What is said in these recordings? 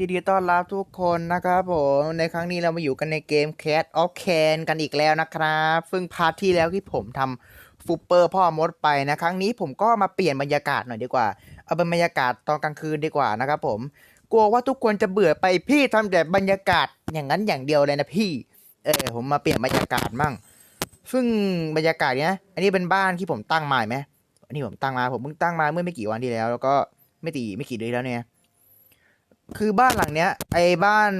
ยินดีต้อนรับทุกคนนะครับผมในครั้งนี้เรามาอยู่กันในเกม Cat of Can กันอีกแล้วนะครับ ซึ่งพาร์ทที่แล้วที่ผมทำฟูเปอร์พ่อมดไปนะ ครั้งนี้ผมก็มาเปลี่ยนบรรยากาศหน่อยดีกว่า เอาเป็นบรรยากาศตอนกลางคืนดีกว่านะครับผม กลัวว่าทุกคนจะเบื่อไปพี่ทำแต่บรรยากาศอย่างนั้นอย่างเดียวเลยนะพี่ เออผมมาเปลี่ยนบรรยากาศมั่ง ซึ่งบรรยากาศเนี้ย อันนี้เป็นบ้านที่ผมตั้งมาไหมอันนี้ผมตั้งมาผมเพิ่งตั้งมาเมื่อไม่กี่วันที่แล้ว แล้วก็ไม่ตีไม่กี่เดือนแล้วเนี่ย คือบ้านหลังเนี้ย ไอ้บ้าน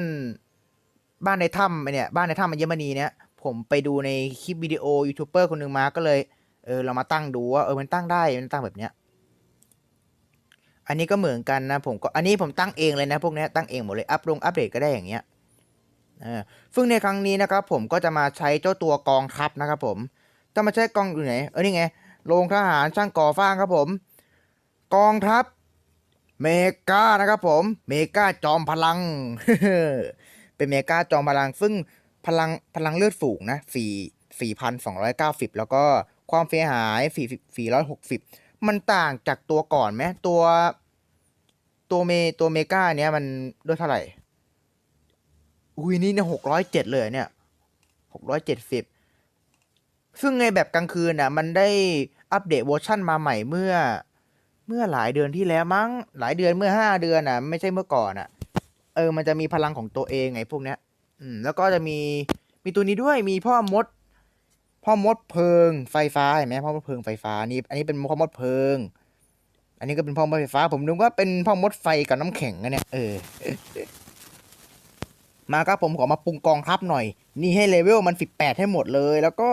บ้านในถ้ำไอ้เนี่ย บ้านในถ้ำอัญมณีเนี้ยผมไปดูในคลิปวิดีโอยูทูบเบอร์คนหนึ่งมาก็เลย เออเรามาตั้งดูว่าเออมันตั้งได้มันตั้งแบบเนี้ย อันนี้ก็เหมือนกันนะผมก็อันนี้ผมตั้งเองเลยนะพวกเนี้ยตั้งเองหมดเลยอัพลงอัปเดตก็ได้อย่างเงี้ยเออซึ่งในครั้งนี้นะครับ ผมก็จะมาใช้เจ้าตัวกองทัพนะครับผมจะมาใช้กองอยู่ไหนเออนี่ไงโรงทหารช่างก่อสร้างครับผม กองทัพ เมกานะครับผม เมกาจอมพลัง เป็นเมกาจอมพลัง ซึ่งพลังพลังเลือดสูงนะสี่สี่พันสองร้อยเก้าสิบแล้วก็ความเสียหายสี่สี่ร้อยหกสิบมันต่างจากตัวก่อนไหมตัวตัวเมตัวเมกาเนี้ยมันด้วยเท่าไหร่ อุ้ยนี่เนี่ยหกร้อยเจ็ดเลยเนี่ยหกร้อยเจ็ดสิบซึ่งในแบบกลางคืนน่ะ มันได้อัปเดตเวอร์ชั่นมาใหม่เมื่อ เมื่อหลายเดือนที่แล้วมั้ง หลายเดือนเมื่อห้าเดือนอะ ไม่ใช่เมื่อก่อนอะ เออ มันจะมีพลังของตัวเองไงพวกเนี้ย อืม แล้วก็จะมีมีตัวนี้ด้วยมีพ่อมด พ่อมดเพลิงไฟฟ้าเห็นไหมพ่อมดเพลิงไฟฟ้านี่อันนี้เป็นพ่อมดเพลิง อันนี้ก็เป็นพ่อมดไฟฟ้า ผมนึกว่าเป็นพ่อมดไฟกับน้ำแข็งนะเนี่ยเออมาครับผมขอมาปรุงกองทัพหน่อย นี่ให้เลเวลมันสิบแปดให้หมดเลย แล้วก็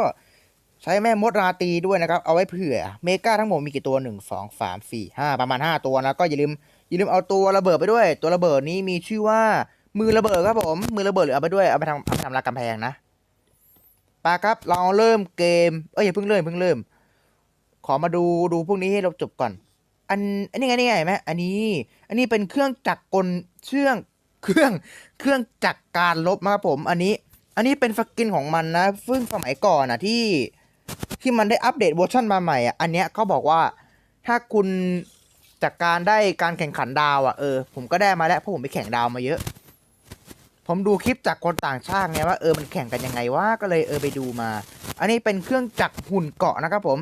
ใช้แม่มดราตีด้วยนะครับ เอาไว้เผื่อ เมกาทั้งหมดมีกี่ตัวหนึ่งสองสามสี่ห้าประมาณห้าตัวนะ ก็อย่าลืมอย่าลืมเอาตัวระเบิดไปด้วย ตัวระเบิดนี้มีชื่อว่ามือระเบิดครับผม มือระเบิดหรือเอาไปด้วย เอาไปทำเอาไปทำลายกำแพงนะปาครับเราเริ่มเกม เอ้ยอย่าเพิ่งเริ่มเพิ่งเริ่ม ขอมาดูดูพวกนี้ให้เราจบก่อน อันอันนี้ไงนี่ไงไหมอันนี้ อันนี้เป็นเครื่องจักรกลเชื่องเครื่องเครื่องจักรการลบนะครับผม อันนี้ อันนี้เป็นสกินของมันนะซึ่งสมัยก่อนอะที่ ที่มันได้อัปเดตเวอร์ชันมาใหม่อะอันเนี้ยเขาบอกว่าถ้าคุณจากการได้การแข่งขันดาวอะเออผมก็ได้มาแล้วเพราะผมไปแข่งดาวมาเยอะ ผมดูคลิปจากคนต่างชาติไงว่าเออมันแข่งกันยังไงวะก็เลยเออไปดูมา อันนี้เป็นเครื่องจักรหุ่นเกาะนะครับผม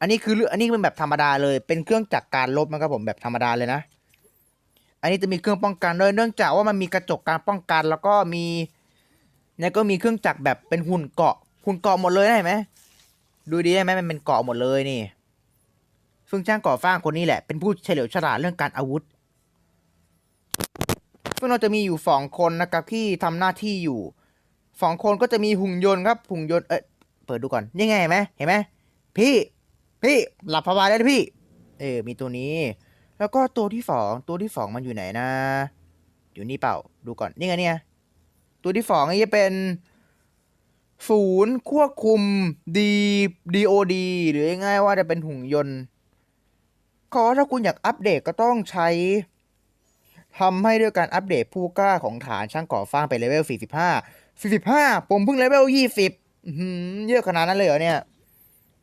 อันนี้คืออันนี้เป็นแบบธรรมดาเลย เป็นเครื่องจักรการลบนะครับผมแบบธรรมดาเลยนะ อันนี้จะมีเครื่องป้องกันด้วยเนื่องจากว่ามันมีกระจกการป้องกันแล้วก็มีเนี่ยก็มีเครื่องจักรแบบเป็นหุ่นเกาะหุ่นเกาะหมดเลยนะเห็นไหม ดูดีไหมมันเป็นเกาะหมดเลยนี่ ซึ่งช่างก่อสร้างคนนี้แหละ เป็นผู้เฉลียวฉลาดเรื่องการอาวุธ ซึ่งเราจะมีอยู่สองคนนะครับที่ทำหน้าที่อยู่สองคนก็จะมีหุ่นยนต์ครับหุ่นยนต์เอ๊ะเปิดดูก่อนนี่ไงเห็นไหมเห็นไหมพี่พี่หลับพบายได้พี่ เออมีตัวนี้ แล้วก็ตัวที่สองตัวที่สองมันอยู่ไหนนะ อยู่นี่เปล่าดูก่อนนี่ไงเนี่ยตัวที่สองนี่จะเป็น ศูนย์ควบคุม D DOD หรือง่ายๆว่าจะเป็นหุ่นยนต์ขอถ้าคุณอยากอัปเดตก็ต้องใช้ทำให้ด้วยการอัปเดตผู้กล้าของฐานช่างก่อสร้างไปเลเวล 45 45 ผมเพิ่งเลเวล 20 เยอะขนาดนั้นเลยเหรอเนี่ย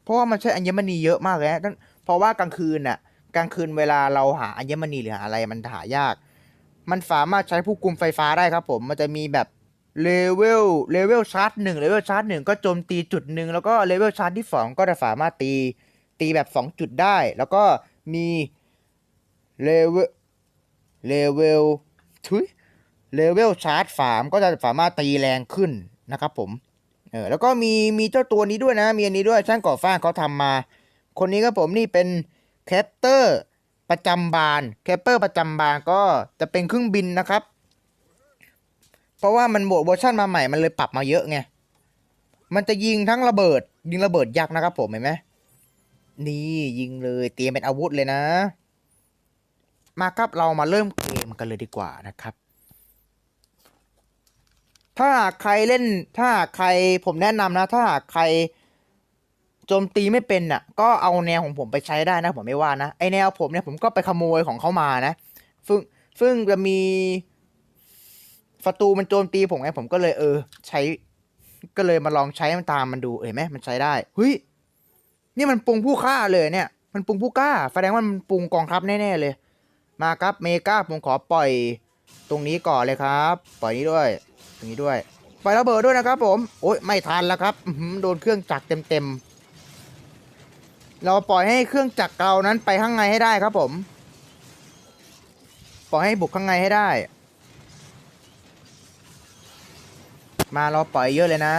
เพราะว่ามันใช้อัญมณีเยอะมากเลยนะเพราะว่ากลางคืนน่ะ กลางคืนเวลาเราหาอัญมณีหรือหาอะไรมันหายาก มันสามารถใช้ผู้คุมไฟฟ้าได้ครับผม มันจะมีแบบ เลเวลเลเวลชาร์จหนึ่งเลเวลชาร์จหนึ่งก็โจมตีจุดหนึ่งแล้วก็เลเวลชาร์จที่สองก็จะสามารถตีตีแบบสองจุดได้ แล้วก็มีเลเวลเลเวลทุยเลเวลชาร์จสามก็จะสามารถตีแรงขึ้นนะครับผมเออแล้วก็มีมีเจ้าตัวนี้ด้วยนะ มีอันนี้ด้วยช่างก่อสร้าเขาทำมา คนนี้ครับผมนี่เป็นแคปเตอร์ประจำบานแคปเปอร์ประจำบานก็จะเป็นเครื่องบินนะครับ เพราะว่ามันโหมดเวอร์ชันมาใหม่มันเลยปรับมาเยอะไง มันจะยิงทั้งระเบิด ยิงระเบิดยักษ์นะครับผมเห็นไหมนี่ยิงเลยเตรียมเป็นอาวุธเลยนะ มาครับเรามาเริ่มเกมกันเลยดีกว่านะครับ ถ้าใครเล่นถ้าใครผมแนะนำนะ ถ้าใครโจมตีไม่เป็นน่ะ ก็เอาแนวของผมไปใช้ได้นะ ผมไม่ว่านะ ไอแนวผมเนี่ยผมก็ไปขโมยของเขามานะ ซึ่งซึ่งจะมี ศัตรูมันโจมตีผมไงผมก็เลยเออ ใช้ ก็เลยมาลองใช้มันตามมันดูเห็นไหมมันใช้ได้เฮ้ยนี่มันปรุงผู้ฆ่าเลยเนี่ย มันปรุงผู้กล้า แสดงว่ามันปรุงกองทัพแน่ๆเลย มาครับเมกาผมขอปล่อย ตรงนี้ก่อนเลยครับ ปล่อยนี้ด้วย ตรงนี้ด้วย ปล่อยระเบิดด้วยนะครับ ผมโอ๊ยไม่ทันแล้วครับโดนเครื่องจักรเต็มๆเราปล่อยให้เครื่องจักรเรานั้นไปข้างในให้ได้ครับผม ปล่อยให้บุกข้างในให้ได้ มาเราปล่อยเยอะเลยนะ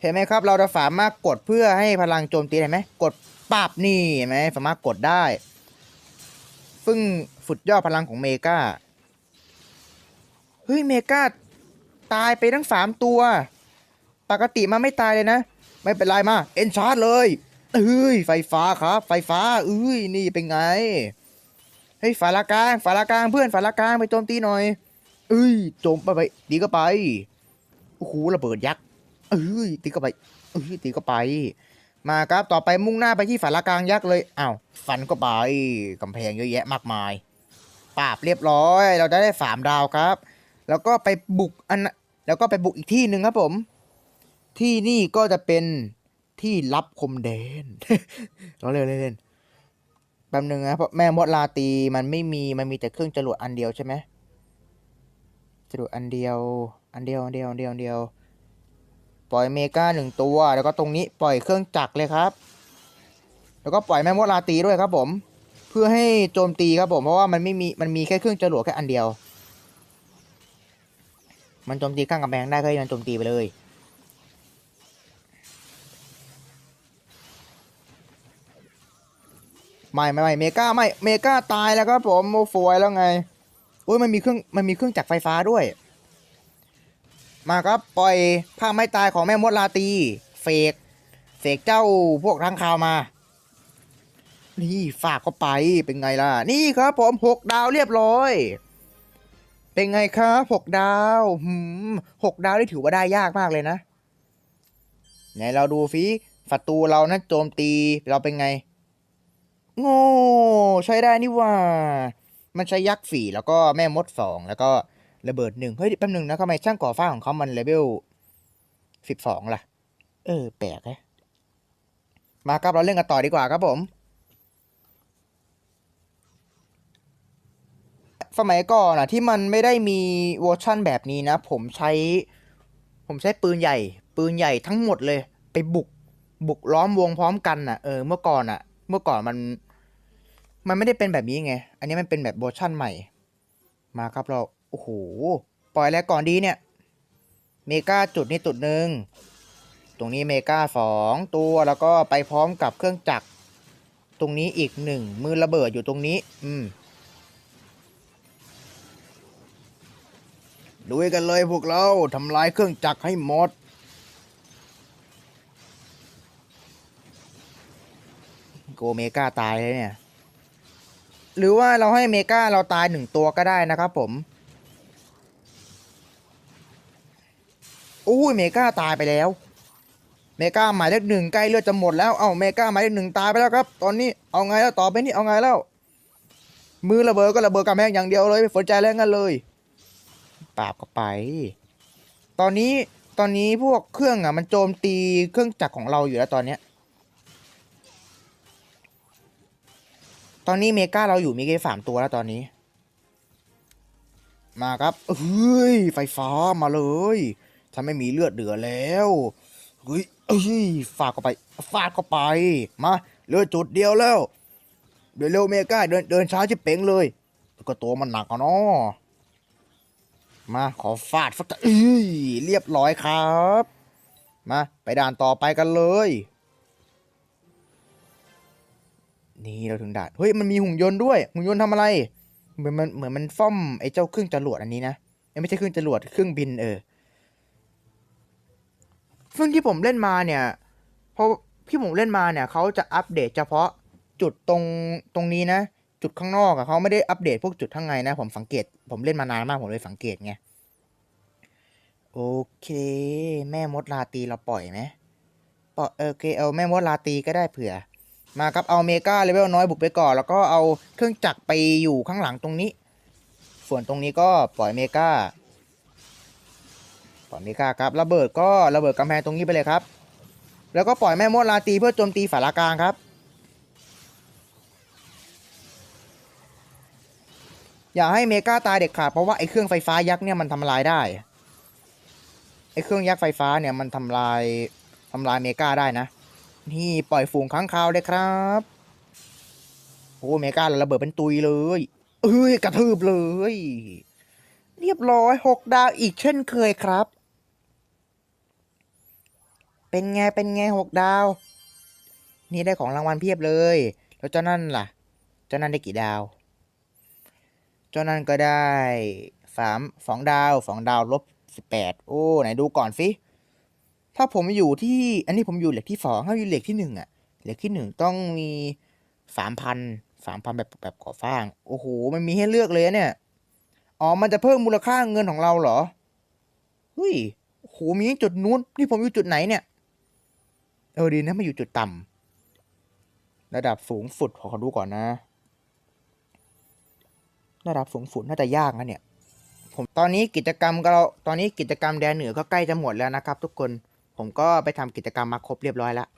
เห็นไหมครับ เราจะสามารถกดเพื่อให้พลังโจมตีเห็นไหมกดปับนี่เห็นไหมสามารถกดได้ ซึ่งสุดยอดพลังของเมกาเฮ้ยเมกาตายไปทั้งสามตัว ปกติมันไม่ตายเลยนะ ไม่เป็นไรมา เอ็นชาร์จเลยเอ้ยไฟฟ้าครับ ไฟฟ้าเอ้ยนี่เป็นไง เฮ้ยฝาละกลางฝาละกลางเพื่อนฝาละกลางไปโจมตีหน่อย เอ้ยโจมไปไปดีก็ไปโอ้โหระเบิดยักษ์เอ้ยตีเข้าไปเอ้ยตีเข้าไป มาครับต่อไปมุ่งหน้าไปที่ฝาละกลางยักษ์เลยอ้าวฟันเข้าไปกำแพงเยอะแยะมากมายปราบเรียบร้อย เราได้ได้สามดาวครับ แล้วก็ไปบุกอันแล้วก็ไปบุกอีกที่หนึ่งครับผม ที่นี่ก็จะเป็นที่รับคมแดนเราเล่นเล่น แป๊บนึงนะเพราะแม่มดลาตีมันไม่มีมันมีแต่เครื่องจรวดอันเดียวใช่ไหมจรวดอันเดียว อันเดียวอันเดียวอันเดียวอันเดียว ปล่อยเมกาหนึ่งตัว แล้วก็ตรงนี้ปล่อยเครื่องจักรเลยครับ แล้วก็ปล่อยแม่มดลาตีด้วยครับผม เพื่อให้โจมตีครับผมเพราะว่ามันไม่มีมันมีแค่เครื่องจรวดแค่อันเดียว มันโจมตีข้างกำแพงได้ก็ให้มันโจมตีไปเลย ไม่ไม่ไม่เมกาไม่เมกาตายแล้วครับผมโมฟวยแล้วไงโอ้ยมันมีเครื่องมันมีเครื่องจักรไฟฟ้าด้วย มาครับปล่อยผ้าไม้ตายของแม่มดลาตี เฟกเฟกเจ้าพวกทางข่าวมา นี่ฝากเข้าไปเป็นไงล่ะ นี่ครับผมหกดาวเรียบร้อย เป็นไงครับหกดาวหืมหกดาวนี่ถือว่าได้ยากมากเลยนะไหนเราดูฟิศัตรูเรานะโจมตีเราเป็นไง โง่ใช้ได้นี่ว่า มันใช้ยักษ์ฝีแล้วก็แม่มดสองแล้วก็ระเบิดหนึ่งเฮ้ยแป๊บหนึงนะทำไมช่างก่อฟ้าของเขามันเลเวลสิบสองล่ะ เออ แปลกฮะมาครับเราเล่นกันต่อดีกว่าครับผม สมัยก่อนอะที่มันไม่ได้มีเวอร์ชั่นแบบนี้นะ ผมใช้ ผมใช้ปืนใหญ่ ปืนใหญ่ทั้งหมดเลย ไปบุก บุกล้อมวงพร้อมกันน่ะเออ เมื่อก่อนอะเมื่อก่อนมัน มันไม่ได้เป็นแบบนี้ไง อันนี้มันเป็นแบบเวอร์ชั่นใหม่ มาครับเรา โอ้โห ปล่อยแล้วก่อนดีเนี่ย เมกาจุดนี้จุดหนึ่ง ตรงนี้เมกาสองตัวแล้วก็ไปพร้อมกับเครื่องจักร ตรงนี้อีกหนึ่งมือระเบิดอยู่ตรงนี้ อืมลุยกันเลยพวกเราทำลายเครื่องจักรให้หมด โกเมกาตายเลยเนี่ย หรือว่าเราให้เมกาเราตายหนึ่งตัวก็ได้นะครับผมอุ้ยเมกาตายไปแล้ว เมกาหมายเลขหนึ่งใกล้เลือดจะหมดแล้ว เอ้าเมกาหมายเลขหนึ่งตายไปแล้วครับ ตอนนี้เอาไงแล้วต่อไปนี่เอาไงแล้ว มือระเบิดก็ระเบิดกำแพงอย่างเดียวเลยไม่สนใจแล้วงั้นเลยปราบก็ไป ตอนนี้ตอนนี้พวกเครื่องอะมันโจมตีเครื่องจักรของเราอยู่แล้วตอนเนี้ย ตอนนี้เมกาเราอยู่มีแค่สามตัวแล้วตอนนี้ มาครับเฮ้ยไฟฟ้ามาเลยฉันไม่มีเลือดเหลือแล้วเฮ้ยเอ้ยฟาดเข้าไปฟาดเข้าไปมาเลือดจุดเดียวแล้วเดี๋ยวเร็วเมกาเดินเดินช้าชิบเป๋งเลยก็ตัวมันหนักอะเนาะมาขอฟาดสักเอ้ยเรียบร้อยครับ มาไปด่านต่อไปกันเลย นี่เราถึงด่านเฮ้ยมันมีหุ่นยนต์ด้วยหุ่นยนต์ทำอะไร เหมือนมันเหมือนมันซ่อมไอ้เจ้าเครื่องจรวดอันนี้นะไม่ใช่เครื่องจรวดเครื่องบินเออซึ่งที่ผมเล่นมาเนี่ยพราะที่ผมเล่นมาเนี่ยเขาจะอัปเดตเฉพาะจุดตรงตรงนี้นะ จุดข้างนอกอะเขาไม่ได้อัปเดตพวกจุดข้างในนะ ผมสังเกต ผมเล่นมานานมากผมเลยสังเกตไงโอเค แม่มดลาตีเราปล่อยไหมปล่อยเออโอเคเอาแม่มดลาตีก็ได้เผื่อ มาครับเอาเมกาเลเวลน้อยบุกไปก่อน แล้วก็เอาเครื่องจักรไปอยู่ข้างหลังตรงนี้ ส่วนตรงนี้ก็ปล่อยเมกาปล่อยเมกาครับระเบิดก็ระเบิดกำแพงตรงนี้ไปเลยครับ แล้วก็ปล่อยแม่มดลาตีเพื่อโจมตีฝารากางครับ อย่าให้เมกาตายเด็ดขาดเพราะว่าไอ้เครื่องไฟฟ้ายักษ์เนี่ยมันทำลายได้ไอ้เครื่องยักษ์ไฟฟ้าเนี่ยมันทำลายทำลายเมกาได้นะ นี่ปล่อยฝูงค้างคาวเลยครับโอ้เมการะเบิดเป็นตุยเลยเอ้ยกระทืบเลย เรียบร้อยหกดาวอีกเช่นเคยครับ เป็นไงเป็นไงหกดาว นี่ได้ของรางวัลเพียบเลย แล้วเจ้านั่นล่ะ เจ้านั่นได้กี่ดาว เจ้านั่นก็ได้สามสองดาวสองดาวลบสิบแปดโอ้ไหนดูก่อนสิ ถ้าผมอยู่ที่ อันนี้ผมอยู่เหล็กที่สองถ้าอยู่เหล็กที่หนึ่งอะเหล็กที่หนึ่งต้องมีสามพันสามพันแบบแบบก่อสร้าง โอ้โห มันมีให้เลือกเลยเนี่ย อ๋อ มันจะเพิ่มมูลค่าเงินของเราเหรอ เฮ้ย โอ้โห มีจุดนู้น นี่ผมอยู่จุดไหนเนี่ย เออดีนะมาอยู่จุดต่ำระดับสูงสุดขอขาดูก่อนนะ ระดับสูงสุดน่าจะยากนะเนี่ย ผมตอนนี้กิจกรรมก็เรา ตอนนี้กิจกรรมแดนเหนือก็ใกล้จะหมดแล้วนะครับ ทุกคน ผมก็ไปทำกิจกรรมมาครบเรียบร้อยแล้ว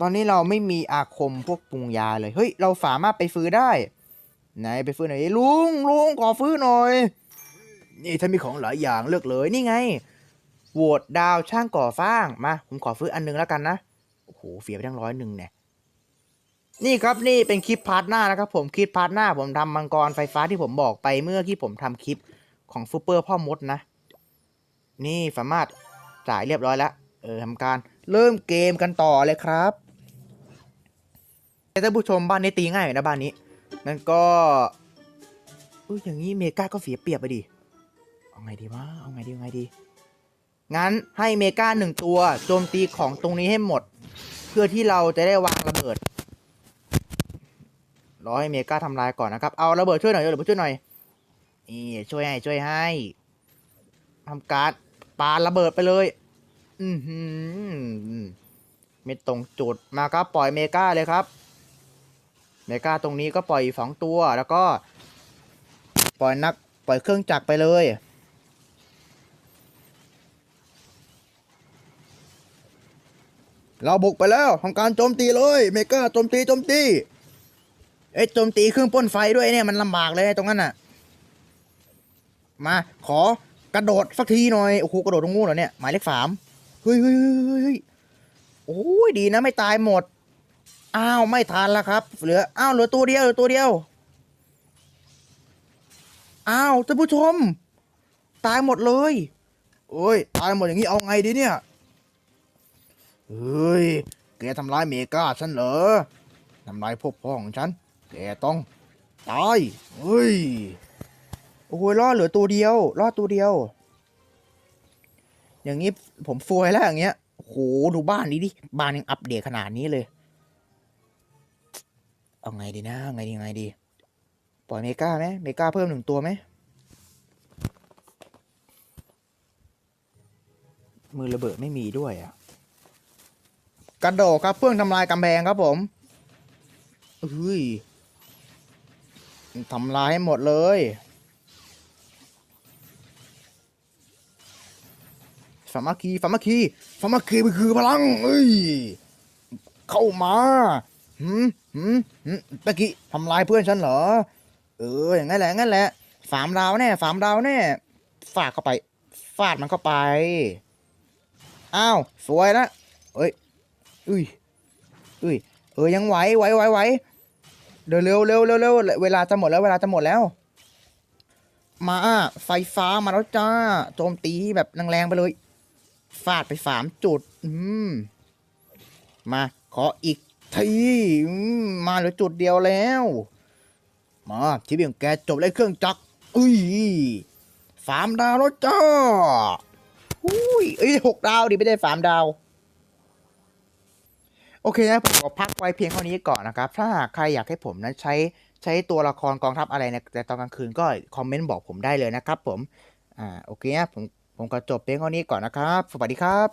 ตอนนี้เราไม่มีอาคมพวกปรุงยาเลย เฮ้ย เราสามารถไปฟื้นได้ ไหนไปฟื้นหน่อยลุงลุงขอฟื้นหน่อย นี่ถ้ามีของหลายอย่างเลือกเลยนี่ไงโหวตดาวช่างก่อสร้างมา ผมขอฟื้นอันหนึงแล้วกันนะ โอ้โหเสียไปทั้งร้อยหนึ่งเนี่ยนี่ครับนี่เป็นคลิปพาร์ทหน้านะครับผมคลิปพาร์ทหน้าผมทำมังกรไฟฟ้าที่ผมบอกไปเมื่อที่ผมทำคลิปของซูเปอร์พ่อมดนะ นี่สามารถ จ่ายเรียบร้อยแล้ว เออทำการเริ่มเกมกันต่อเลยครับท่านผู้ชมบ้านนี้ตีง่ายนะบ้านนี้ นั่นก็อุ้ยอย่างนี้เมกาก็เสียเปรียบไปดิ เอาไงดีวะ เอาไงดีเอาไงดี งั้นให้เมกาหนึ่งตัวโจมตีของตรงนี้ให้หมด เพื่อที่เราจะได้วางระเบิด รอให้เมกาทำลายก่อนนะครับ เอาระเบิดช่วยหน่อยระเบิดช่วยหน่อย นี่ช่วยให้ช่วยให้ทำการ ปาระเบิดไปเลย อือหือไม่ตรงจุดมาครับปล่อยเมกาเลยครับ เมกาตรงนี้ก็ปล่อยสองตัวแล้วก็ ปล่อยนักปล่อยเครื่องจักรไปเลยเราบุกไปแล้วทำการโจมตีเลย เมกาโจมตีโจมตี เอ้โจมตีเครื่องพ่นไฟด้วยเนี่ยมันลำบากเลยตรงนั้นน่ะ มาขอ กระโดดสักทีหน่อยโอ้โหกระโดดตรงงูเหรอเนี่ยหมายเลขสามเฮ้ยเฮ้ยเฮ้ยเฮ้ยโอ้ยดีนะไม่ตายหมดอ้าวไม่ทันแล้วครับ เหลืออ้าวเหลือตัวเดียวเหลือตัวเดียวอ้าวท่านผู้ชม ตายหมดเลยโอ้ยตายหมดอย่างนี้เอาไงดีเนี่ยเฮ้ยแกทำร้ายเมกาฉันเหรอทำลายพวกพ้อของฉันแกต้องตายเฮ้ย โอ้ยรอดเหลือตัวเดียว รอดตัวเดียว อย่างนี้ผมฟวยแล้วอย่างเงี้ยโอ้โหดูบ้านนี้ดิ บ้านยังอัปเดตขนาดนี้เลย เอาไงดีนะเอาไงดีไงดี ปล่อยเมกาไหมเมกาเพิ่มหนึ่งตัวไหม มือระเบิดไม่มีด้วยอะกระโดดครับเพื่องทำลายกำแพงครับผมเฮ้ยทำลายให้หมดเลย สามัคคีสามัคคีสามัคคีมันคือพลังเอ้ยเข้ามาหืมหืมหืมตะกี้ทำลายเพื่อนฉันเหรอ เอออย่างนั้นแหละงั้นแหละสามดาวแน่สามดาวแน่ฟาดเข้าไปฟาดมันเข้าไปอ้าวสวยนะเอ้ยอุ้ยอุ้ยเออยังไหวไหวไหวไหวเร็วเร็วเร็วเร็วเร็วเวลาจะหมดแล้วเวลาจะหมดแล้ว มาไฟฟ้ามาแล้วจ้าโจมตีแบบแรงๆไปเลย ฟาดไปสามจุด อืม มาขออีกทีมาเหลือจุดเดียวแล้ว มาชีวิตของแกจบเลยเครื่องจักรอุ้ยสามดาวแล้วจ้าอุ้ยเอ้ยหกดาวดิไม่ได้สามดาวโอเคนะผมขอพักไว้เพียงเท่านี้ก่อนนะครับ ถ้าหากใครอยากให้ผมนั้นใช้ใช้ตัวละครกองทัพอะไรในในตอนกลางคืนก็คอมเมนต์บอกผมได้เลยนะครับผม อ่าโอเคนะผม ผมก็จบเพียงเท่านี้ก่อนนะครับ สวัสดีครับ